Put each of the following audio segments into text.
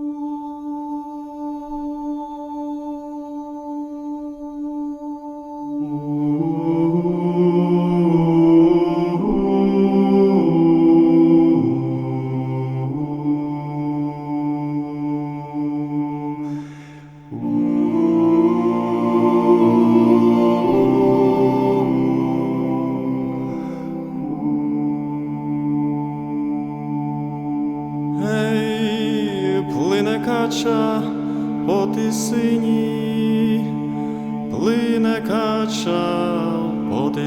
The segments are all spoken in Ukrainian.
Ей,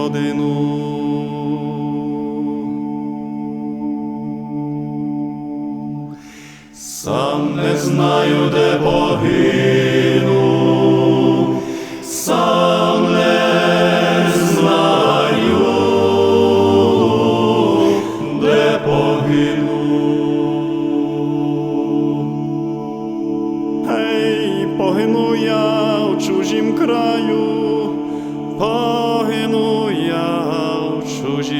годину. Сам не знаю, де погину, сам не знаю, де погину. Ей, погину я в чужім краю,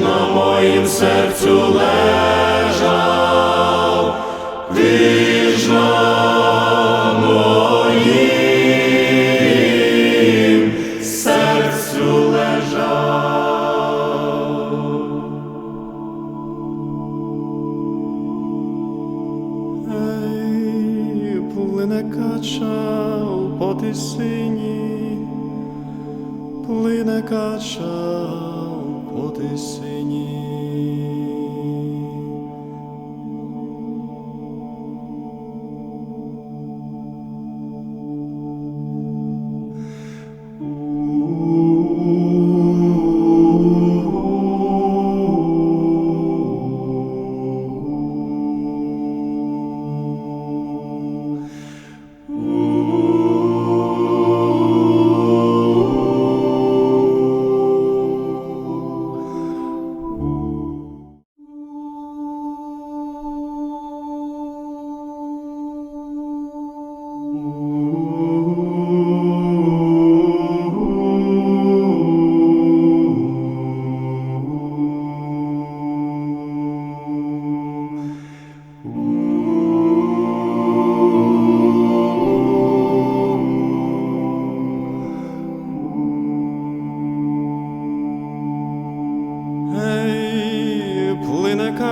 На моїм серцю лежав, ти на моїм серцю лежав. Ей, плине кача у потисині, плине кача у потисині. Ей,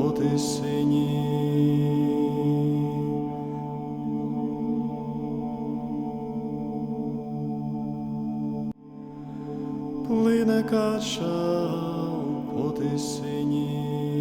по тисині. Плине кача по тисині.